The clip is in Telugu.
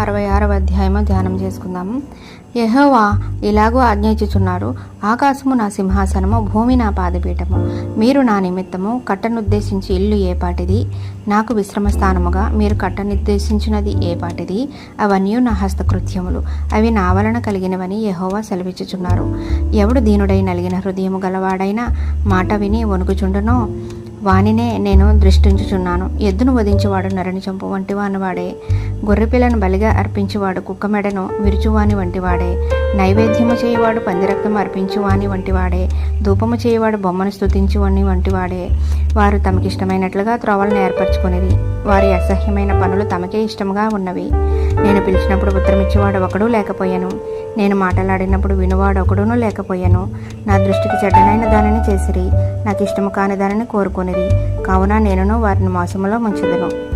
అరవై ఆరవ అధ్యాయము ధ్యానం చేసుకుందాము. యహోవా ఇలాగూ ఆజ్ఞయించుచున్నారు ఆకాశము నా సింహాసనము భూమి నా పాదపీఠము. మీరు నా నిమిత్తము కట్టనుద్దేశించి ఇల్లు ఏపాటిది నాకు విశ్రమ స్థానముగా మీరు కట్టనుద్దేశించినది ఏపాటిది అవన్నీ నా హస్తకృత్యములు. అవి నా వలన కలిగినవని యహోవా సెలవిచ్చుచున్నారు. ఎవడు దీనుడై నలిగిన హృదయము గలవాడైనా మాట విని వణుకుచుండునో? వానినే నేను దృష్టించుచున్నాను. ఎద్దును వధించేవాడు నరని చంపు వంటివాని వాడే గొర్రెపిల్లను బలిగా అర్పించేవాడు కుక్క మెడను విరుచువాని వంటివాడే. నైవేద్యము చేయవాడు పందిరక్తం అర్పించువాని వంటివాడే. ధూపము చేయవాడు బొమ్మను స్తుతించువాని వంటివాడే. వారు తమకిష్టమైనట్లుగా త్రోవలను ఏర్పరచుకునేది వారి అసహ్యమైన పనులు తమకే ఇష్టముగా ఉన్నవి. నేను పిలిచినప్పుడు ఉత్తరమిచ్చేవాడు ఒకడు లేకపోయాను. నేను మాట్లాడినప్పుడు వినువాడు ఒకడునూ లేకపోయాను. నా దృష్టికి చెడ్డనైన దానిని చేసిరి. నాకు ఇష్టము కాని దానిని కోరుకొనిది కావున నేనును వారిని మోసములో ముంచెదను.